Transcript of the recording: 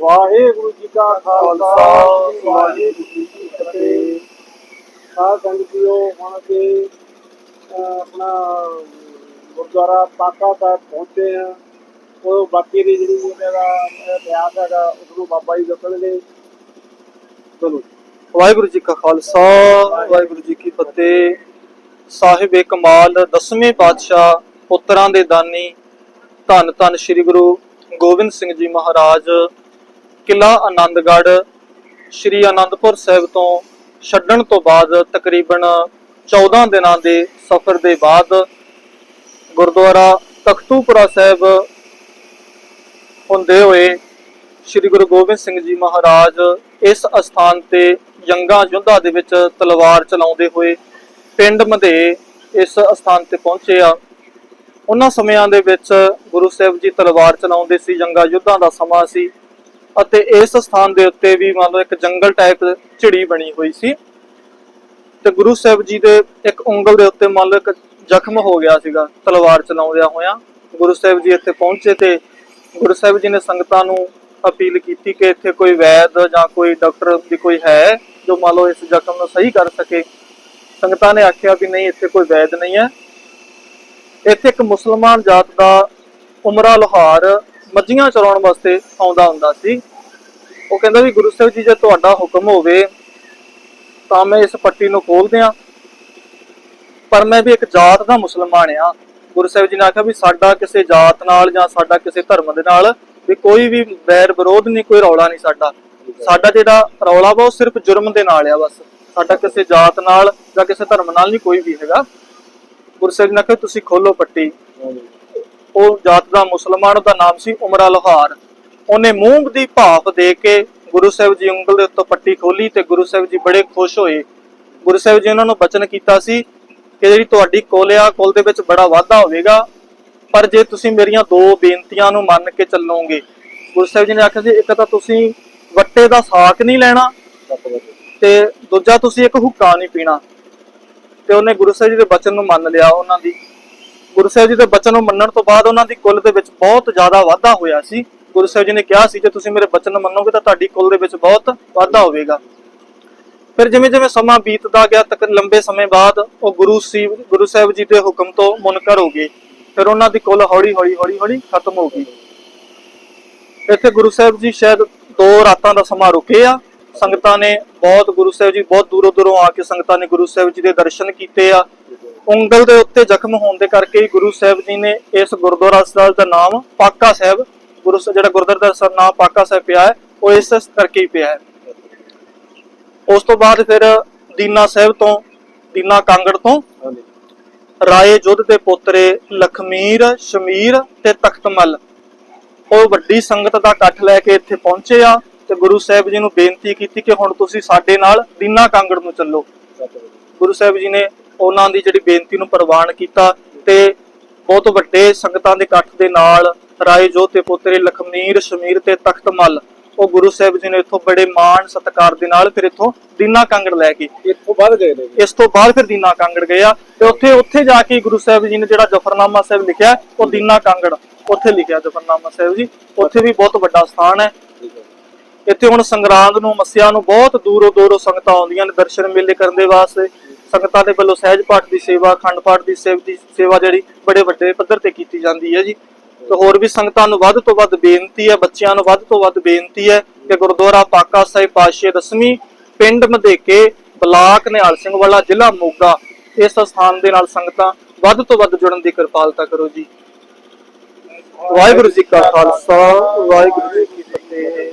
ਵਾਹਿਗੁਰੂ ਜੀ ਕਾ ਖਾਲਸਾ ਵਾਹਿਗੁਰੂ ਜੀ ਕੀ ਫਤਿਹ। ਸਾਧ ਸੰਗਤ ਜੀਓ ਹੁਣ ਅਸੀਂ ਆਪਣਾ ਗੁਰਦੁਆਰਾ ਪਾਕਾ ਸਾਹਿਬ ਪਹੁੰਚੇ ਆ ਉਹ ਬਾਕੀ ਦੀ ਜਿਹੜੀ ਦਾ ਇਤਿਹਾਸ ਹੈਗਾ ਉਸ ਨੂੰ ਬਾਬਾ ਜੀ ਦੱਸਣਗੇ। ਚਲੋ। ਵਾਹਿਗੁਰੂ ਜੀ ਕਾ ਖਾਲਸਾ ਵਾਹਿਗੁਰੂ ਜੀ ਕੀ ਫਤਿਹ। ਸਾਹਿਬ ਕਮਾਲ ਦਸਵੇਂ ਪਾਤਸ਼ਾਹ ਪੁੱਤਰਾਂ ਦੇ ਦਾਨੀ। ਧੰਨ ਧੰਨ ਸ੍ਰੀ ਗੁਰੂ ਗੋਬਿੰਦ ਸਿੰਘ ਜੀ ਮਹਾਰਾਜ। ਕਿਲਾ ਆਨੰਦਗੜ੍ਹ, ਸ੍ਰੀ ਆਨੰਦਪੁਰ ਸਾਹਿਬ ਤੋਂ ਛੱਡਣ ਤੋਂ ਬਾਅਦ ਤਕਰੀਬਨ 14 ਦਿਨਾਂ ਦੇ ਸਫ਼ਰ ਦੇ ਬਾਅਦ ਗੁਰਦੁਆਰਾ ਤਖਤੂਪੁਰਾ ਸਾਹਿਬ ਹੁੰਦੇ ਹੋਏ ਸ੍ਰੀ ਗੁਰੂ ਗੋਬਿੰਦ ਸਿੰਘ ਜੀ ਮਹਾਰਾਜ ਇਸ ਅਸਥਾਨ ਤੇ ਜੰਗਾਂ ਯੁੱਧਾਂ ਦੇ ਵਿੱਚ ਤਲਵਾਰ ਚਲਾਉਂਦੇ ਹੋਏ ਪਿੰਡ ਮਧੇ ਇਸ ਅਸਥਾਨ ਤੇ ਪਹੁੰਚੇ ਆ। ਉਹਨਾਂ ਸਮਿਆਂ ਦੇ ਵਿੱਚ ਗੁਰੂ ਸਾਹਿਬ ਜੀ ਤਲਵਾਰ ਚਲਾਉਂਦੇ ਸੀ, ਜੰਗਾਂ ਯੁੱਧਾਂ ਦਾ ਸਮਾਂ ਸੀ। ਅਤੇ ਇਸ ਸਥਾਨ ਦੇ ਉੱਤੇ ਵੀ ਮੰਨ ਲਓ ਇੱਕ ਜੰਗਲ ਟਾਈਪ ਝਿੜੀ ਬਣੀ ਹੋਈ ਸੀ। ਤੇ ਗੁਰੂ ਸਾਹਿਬ ਜੀ ਦੇ ਇੱਕ ਉਂਗਲ ਦੇ ਉੱਤੇ ਮੰਨ ਲਓ ਇੱਕ ਜ਼ਖਮ ਹੋ ਗਿਆ ਸੀਗਾ, ਤਲਵਾਰ ਚਲਾਉਂਦਿਆਂ ਹੋਇਆਂ। ਗੁਰੂ ਸਾਹਿਬ ਜੀ ਇੱਥੇ ਪਹੁੰਚੇ ਤੇ ਗੁਰੂ ਸਾਹਿਬ ਜੀ ਨੇ ਸੰਗਤਾਂ ਨੂੰ ਅਪੀਲ ਕੀਤੀ ਕਿ ਇੱਥੇ ਕੋਈ ਵੈਦ ਜਾਂ ਕੋਈ ਡਾਕਟਰ ਦੀ ਕੋਈ ਹੈ ਜੋ ਮੰਨ ਲਓ ਇਸ ਜ਼ਖਮ ਨੂੰ ਸਹੀ ਕਰ ਸਕੇ। ਸੰਗਤਾਂ ਨੇ ਆਖਿਆ ਵੀ ਨਹੀਂ, ਇੱਥੇ ਕੋਈ ਵੈਦ ਨਹੀਂ ਹੈ। ਇੱਥੇ ਇੱਕ ਮੁਸਲਮਾਨ ਜਾਤ ਦਾ ਉਮਰਾ ਲੋਹਾਰ ਮੱਝੀਆਂ ਚਰਾਉਣ ਵਾਸਤੇ ਆਉਂਦਾ ਹੁੰਦਾ ਸੀ। ਉਹ ਕਹਿੰਦਾ ਵੀ ਗੁਰੂ ਸਾਹਿਬ ਜੀ ਜੇ ਤੁਹਾਡਾ ਹੁਕਮ ਹੋਵੇ ਤਾਂ ਮੈਂ ਇਸ ਪੱਟੀ ਨੂੰ ਖੋਲ ਦਿਆਂ। ਪਰ ਮੈਂ ਵੀ ਇੱਕ ਜਾਤ ਦਾ ਮੁਸਲਮਾਨ ਆ ਗੁਰੂ ਸਾਹਿਬ ਜੀ ਨੇ ਆਖਿਆ ਵੀ ਸਾਡਾ ਕਿਸੇ ਜਾਤ ਨਾਲ ਜਾਂ ਸਾਡਾ ਕਿਸੇ ਧਰਮ ਦੇ ਨਾਲ ਵੀ ਕੋਈ ਵੀ ਵੈਰ ਵਿਰੋਧ ਨਹੀਂ ਕੋਈ ਰੌਲਾ ਨਹੀਂ ਸਾਡਾ। ਸਾਡਾ ਜਿਹੜਾ ਰੌਲਾ ਵਾ ਉਹ ਸਿਰਫ ਜੁਰਮ ਦੇ ਨਾਲ ਆ ਬਸ। ਸਾਡਾ ਕਿਸੇ ਜਾਤ ਨਾਲ ਜਾਂ ਕਿਸੇ ਧਰਮ ਨਾਲ ਨਹੀਂ ਕੋਈ ਵੀ ਹੈਗਾ। ਗੁਰੂ ਸਾਹਿਬ ਜੀ ਨੇ ਆਖਿਆ ਤੁਸੀਂ ਖੋਲੋ ਪੱਟੀ। ਉਹ ਜਾਤ ਦਾ ਮੁਸਲਮਾਨ ਉਹਦਾ ਨਾਮ ਸੀ ਉਮਰਾ ਲੋਹਾਰ ਉਹਨੇ ਮੂੰਹ ਦੀ ਭਾਫ ਦੇ ਕੇ ਗੁਰੂ ਸਾਹਿਬ ਜੀ ਉਂਗਲ ਦੇ ਉੱਤੋਂ ਪੱਟੀ ਖੋਲੀ ਤੇ ਗੁਰੂ ਸਾਹਿਬ ਜੀ ਬੜੇ ਖੁਸ਼ ਹੋਏ। ਗੁਰੂ ਸਾਹਿਬ ਜੀ ਉਹਨਾਂ ਨੂੰ ਬਚਨ ਕੀਤਾ ਸੀ ਕਿ ਜਿਹੜੀ ਤੁਹਾਡੀ ਕੋਲਿਆ ਕੁਲ ਦੇ ਵਿੱਚ ਬੜਾ ਵਾਧਾ ਹੋਵੇਗਾ, ਪਰ ਜੇ ਤੁਸੀਂ ਮੇਰੀਆਂ ਦੋ ਬੇਨਤੀਆਂ ਨੂੰ ਮੰਨ ਕੇ ਚੱਲੋਗੇ, ਗੁਰੂ ਸਾਹਿਬ ਜੀ ਨੇ ਆਖਿਆ ਸੀ, ਇੱਕ ਤਾਂ ਤੁਸੀਂ ਵੱਟੇ ਦਾ ਸਾਕ ਨਹੀਂ ਲੈਣਾ ਤੇ ਦੂਜਾ ਤੁਸੀਂ ਇੱਕ ਹੁੱਕਾ ਨਹੀਂ ਪੀਣਾ। ਤੇ ਉਹਨੇ ਗੁਰੂ ਸਾਹਿਬ ਜੀ ਦੇ ਬਚਨ ਨੂੰ ਮੰਨ ਲਿਆ ਉਹਨਾਂ ਦੀ। ਗੁਰੂ ਸਾਹਿਬ ਜੀ ਦੇ ਬਚਨ ਨੂੰ ਮੰਨਣ ਤੋਂ ਬਾਅਦ ਉਹਨਾਂ ਦੀ ਕੁੱਲ ਦੇ ਵਿੱਚ ਬਹੁਤ ਜ਼ਿਆਦਾ ਵਾਧਾ ਹੋਇਆ ਸੀ। ਗੁਰੂ ਸਾਹਿਬ ਜੀ ਨੇ ਕਿਹਾ ਸੀ, ਜੇ ਤੁਸੀਂ ਮੇਰੇ ਬਚਨ ਮੰਨੋਗੇ ਤਾਂ ਤੁਹਾਡੀ ਕੁੱਲ ਦੇ ਵਿੱਚ ਬਹੁਤ ਵਾਧਾ ਹੋਵੇਗਾ। ਫਿਰ ਜਿਵੇਂ ਜਿਵੇਂ ਸਮਾਂ ਬੀਤਦਾ ਗਿਆ, ਤੱਕ ਲੰਬੇ ਸਮੇਂ ਬਾਅਦ ਉਹ ਗੁਰੂ ਸੀ, ਗੁਰੂ ਸਾਹਿਬ ਜੀ ਦੇ ਹੁਕਮ ਤੋਂ ਮੁਨਕਰ ਹੋ ਗਏ। ਫਿਰ ਉਹਨਾਂ ਦੀ ਕੁੱਲ ਹੌਲੀ ਹੌਲੀ ਹੌਲੀ ਹੌਲੀ ਖਤਮ ਹੋ ਗਈ। ਇੱਥੇ ਗੁਰੂ ਸਾਹਿਬ ਜੀ ਸ਼ਾਇਦ ਦੋ ਰਾਤਾਂ ਦਾ ਸਮਾਂ ਰੁਕੇ ਆ। ਸੰਗਤਾਂ ਨੇ ਬਹੁਤ, ਗੁਰੂ ਸਾਹਿਬ ਜੀ ਬਹੁਤ ਦੂਰੋਂ ਦੂਰੋਂ ਆ ਕੇ ਸੰਗਤਾਂ ਨੇ ਗੁਰੂ ਸਾਹਿਬ ਜੀ ਦੇ ਦਰਸ਼ਨ ਕੀਤੇ ਆ। ਉਂਗਲ ਦੇ ਉੱਤੇ ਜ਼ਖਮ ਹੋਣ ਦੇ ਕਰਕੇ ਗੁਰੂ ਸਾਹਿਬ ਜੀ ਨੇ ਇਸ ਗੁਰਦੁਆਰਾ ਸਾਹਿਬ ਦਾ ਨਾਮ ਪਾਕਾ ਸਾਹਿਬ ਗੁਰੂ ਜਿਹੜਾ ਗੁਰਦੁਆਰਾ ਦਾ ਸਰ ਨਾਮ ਪਾਕਾ ਸਾਹਿਬ ਪਿਆ ਹੈ ਉਹ ਇਸ ਕਰਕੇ ਹੀ ਪਿਆ ਹੈ। ਉਸ ਤੋਂ ਬਾਅਦ ਫਿਰ ਦੀਨਾ ਸਾਹਿਬ ਤੋਂ ਦੀਨਾ ਕਾਂਗੜ ਤੋਂ ਰਾਏ ਜੁੱਧ ਦੇ ਪੋਤਰੇ ਲਖਮੀਰ ਸ਼ਮੀਰ ਤੇ ਤਖਤਮਲ। ਉਹ ਵੱਡੀ ਸੰਗਤ ਦਾ ਇਕੱਠ ਲੈ ਕੇ ਇੱਥੇ ਪਹੁੰਚੇ ਆ ਤੇ ਗੁਰੂ ਸਾਹਿਬ ਜੀ ਨੂੰ ਬੇਨਤੀ ਕੀਤੀ ਕਿ ਹੁਣ ਤੁਸੀਂ ਸਾਡੇ ਨਾਲ ਦੀਨਾ ਕਾਂਗੜ ਨੂੰ ਚੱਲੋ। ਗੁਰੂ ਸਾਹਿਬ ਜੀ ਨੇ ਉਹਨਾਂ ਦੀ ਜਿਹੜੀ ਬੇਨਤੀ ਨੂੰ ਪ੍ਰਵਾਨ ਕੀਤਾ ਤੇ ਬਹੁਤ ਵੱਡੇ ਸੰਗਤਾਂ ਦੇ ਇਕੱਠ ਦੇ ਨਾਲ ਰਾਏ ਜੋ ਤੇ ਪੁੱਤਰੇ ਲਖਮੀਰ ਸ਼ਮੀਰ ਤੇ ਤਖਤਮਲ ਉਹ ਗੁਰੂ ਸਾਹਿਬ ਜੀ ਨੇ ਇੱਥੋਂ ਬੜੇ ਮਾਣ ਸਤਿਕਾਰ ਦੇ ਨਾਲ ਫਿਰ ਇੱਥੋਂ ਦੀਨਾ ਕਾਂਗੜ ਲੈ ਕੇ ਇੱਥੋਂ ਵੱਧ ਗਏ ਨੇ ਇਸ ਤੋਂ ਬਾਅਦ ਫਿਰ ਦੀਨਾ ਕਾਂਗੜ ਗਏ ਆ ਤੇ ਉੱਥੇ ਉੱਥੇ ਜਾ ਕੇ ਗੁਰੂ ਸਾਹਿਬ ਜੀ ਨੇ ਜਿਹੜਾ ਜਫਰਨਾਮਾ ਸਾਹਿਬ ਲਿਖਿਆ ਉਹ ਦੀਨਾ ਕਾਂਗੜ ਉੱਥੇ ਲਿਖਿਆ ਜਫਰਨਾਮਾ ਸਾਹਿਬ ਜੀ। ਉੱਥੇ ਵੀ ਬਹੁਤ ਵੱਡਾ ਸਥਾਨ ਹੈ। ਇੱਥੇ ਹੁਣ ਸੰਗਰਾਂਦ ਨੂੰ ਮੱਸਿਆ ਨੂੰ ਬਹੁਤ ਦੂਰੋਂ ਦੂਰੋਂ ਸੰਗਤਾਂ ਆਉਂਦੀਆਂ ਨੇ ਦਰਸ਼ਨ ਮੇਲੇ ਕਰਨ ਦੇ ਵਾਸਤੇ। ਸੰਗਤਾਂ ਦੇ ਵੱਲੋਂ ਸਹਿਜ ਪਾਠ ਦੀ ਸੇਵਾ, ਅਖੰਡ ਪਾਠ ਦੀ ਸੇਵ ਦੀ ਸੇਵਾ ਜਿਹੜੀ ਬੜੇ ਵੱਡੇ ਪੱਧਰ ਤੇ ਕੀਤੀ ਜਾਂਦੀ ਹੈ ਜੀ। ਤੇ ਹੋਰ ਵੀ ਸੰਗਤਾਂ ਨੂੰ ਵੱਧ ਤੋਂ ਵੱਧ ਬੇਨਤੀ ਹੈ, ਬੱਚਿਆਂ ਨੂੰ ਵੱਧ ਤੋਂ ਵੱਧ ਬੇਨਤੀ ਹੈ ਕਿ ਗੁਰਦੁਆਰਾ ਪਾਕਾ ਸਾਹਿਬ ਪਾਸ਼ੇ ਦਸਵੀਂ ਪਿੰਡ ਮਧੇਕੇ ਬਲਾਕ ਨਿਹਾਲ ਸਿੰਘ ਵਾਲਾ ਜ਼ਿਲ੍ਹਾ ਮੋਗਾ, ਇਸ ਸਥਾਨ ਦੇ ਨਾਲ ਸੰਗਤਾਂ ਵੱਧ ਤੋਂ ਵੱਧ ਜੁੜਨ ਦੀ ਕਿਰਪਾਲਤਾ ਕਰੋ ਜੀ। ਵਾਹਿਗੁਰੂ ਜੀ ਕਾ ਖਾਲਸਾ, ਵਾਹਿਗੁਰੂ ਜੀ ਕੀ ਫਤਿਹ।